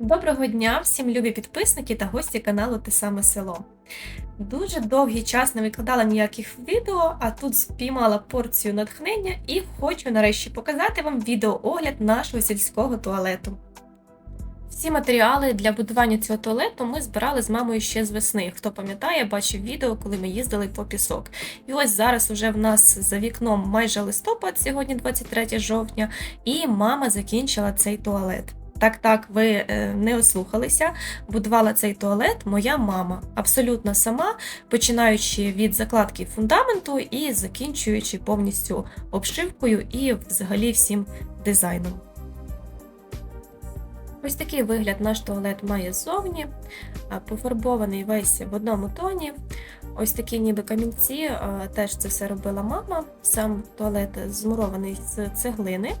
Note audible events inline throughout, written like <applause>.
Доброго дня всім любі підписники та гості каналу Те саме село. Дуже довгий час не викладала ніяких відео, а тут спіймала порцію натхнення і хочу нарешті показати вам відеоогляд нашого сільського туалету. Всі матеріали для будування цього туалету ми збирали з мамою ще з весни. Хто пам'ятає, бачив відео, коли ми їздили по пісок. І ось зараз уже в нас за вікном майже листопад, сьогодні 23 жовтня, і мама закінчила цей туалет. Так, так, ви е, не ослухалися. Будувала цей туалет моя мама, абсолютно сама, починаючи від закладки фундаменту і закінчуючи повністю обшивкою і взагалі всім дизайном. Ось такий вигляд наш туалет має ззовні, пофарбований весь в одному тоні. Ось такі ніби камінці, теж це все робила мама. Сам туалет змурований з цеглини,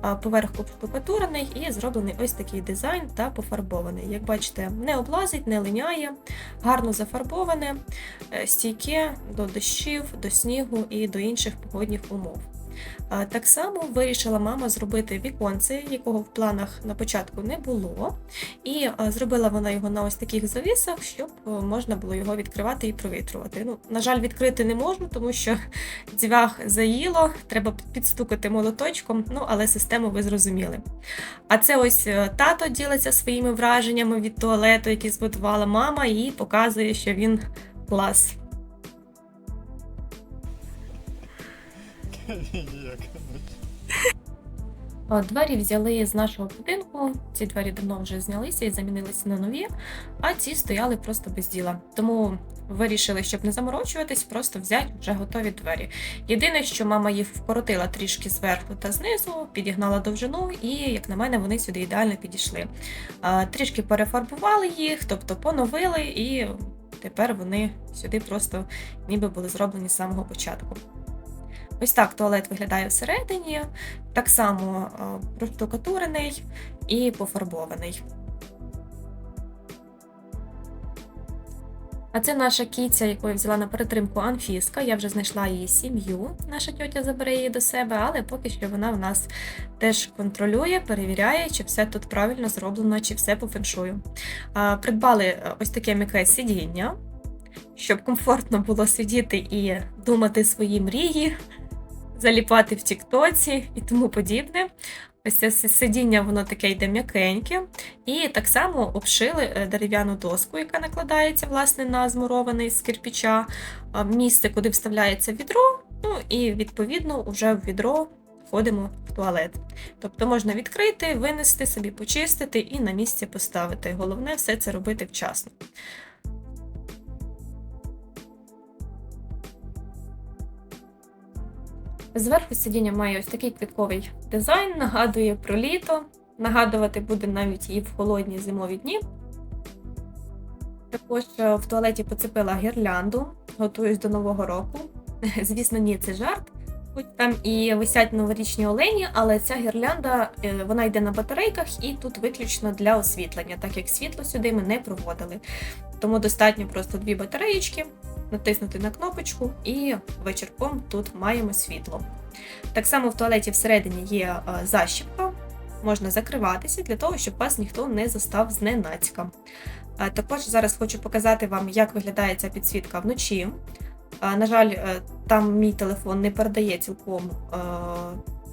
а, поверх поштукатурений і зроблений ось такий дизайн та пофарбований. Як бачите, не облазить, не линяє, гарно зафарбоване, е, стійке до дощів, до снігу і до інших погодних умов. Так само вирішила мама зробити віконце, якого в планах на початку не було. І зробила вона його на ось таких завісах, щоб можна було його відкривати і провітрювати. Ну, на жаль, відкрити не можу, тому що <laughs> дзвях заїло, треба підстукати молоточком, ну але систему ви зрозуміли. А це ось е, тато ділиться своїми враженнями від туалету, який збудувала мама, і показує, що він клас. Ніяк. Двері взяли з нашого будинку. Ці двері давно вже знялися і замінилися на нові, а ці стояли просто без діла. Тому вирішили, щоб не заморочуватись, просто взяти вже готові двері. Єдине, що мама їх вкоротила трішки зверху та знизу, підігнала довжину, і, як на мене, вони сюди ідеально підійшли. Трішки перефарбували їх, тобто поновили, і тепер вони сюди просто ніби були зроблені з самого початку. Ось так туалет виглядає всередині, так само е, проштукатурений і пофарбований. А це наша кіця, яку я взяла на перетримку Анфіска. Я вже знайшла її сім'ю. Наша тьотя забере її до себе, але поки що вона в нас теж контролює, перевіряє, чи все тут правильно зроблено, чи все по феншую. Придбали е, ось таке м'яке сидіння, щоб комфортно було сидіти і думати свої мрії заліпати в Тіктоці і тому подібне. Ось це сидіння, воно таке йде м'якеньке. І так само обшили е, дерев'яну доску, яка накладається власне на змурований з кирпіча, місце, куди вставляється відро. Ну і відповідно вже в відро входимо в туалет. Тобто можна відкрити, винести собі, почистити і на місці поставити. Головне все це робити вчасно. Зверху сидіння має ось такий квітковий дизайн, нагадує про літо. Нагадувати буде навіть і в холодні зимові дні. Також е, в туалеті поцепила гірлянду, готуюсь до Нового року. <laughs> Звісно, ні, це жарт. Хоч там і висять новорічні олені, але ця гірлянда е, вона йде на батарейках і тут виключно для освітлення, так як світло сюди ми не проводили. Тому достатньо просто дві батареєчки, натиснути на кнопочку, і вечірком тут маємо світло. Так само в туалеті всередині є е, защіпка, можна закриватися для того, щоб вас ніхто не застав зненацька. Е, Також зараз хочу показати вам, як виглядає ця підсвітка вночі. Е, На жаль, там мій телефон не передає цілком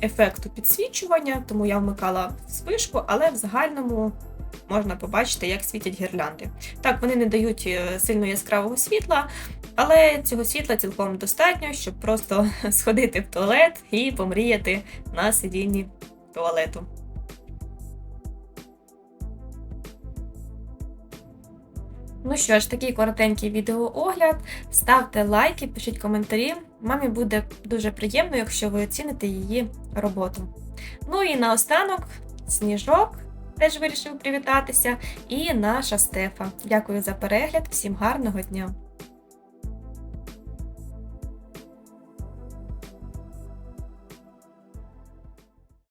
ефекту підсвічування, тому я вмикала спишку, але в загальному можна побачити, як світять гірлянди. Так, вони не дають е, сильно яскравого світла, але цього світла цілком достатньо, щоб просто <laughs> сходити в туалет і помріяти на сидінні туалету. Ну що ж, такий коротенький відеоогляд. Ставте лайки, пишіть коментарі. Мамі буде дуже приємно, якщо ви оціните її роботу. Ну і наостанок, сніжок теж вирішив привітатися. І наша Стефа. Дякую за перегляд, всім гарного дня!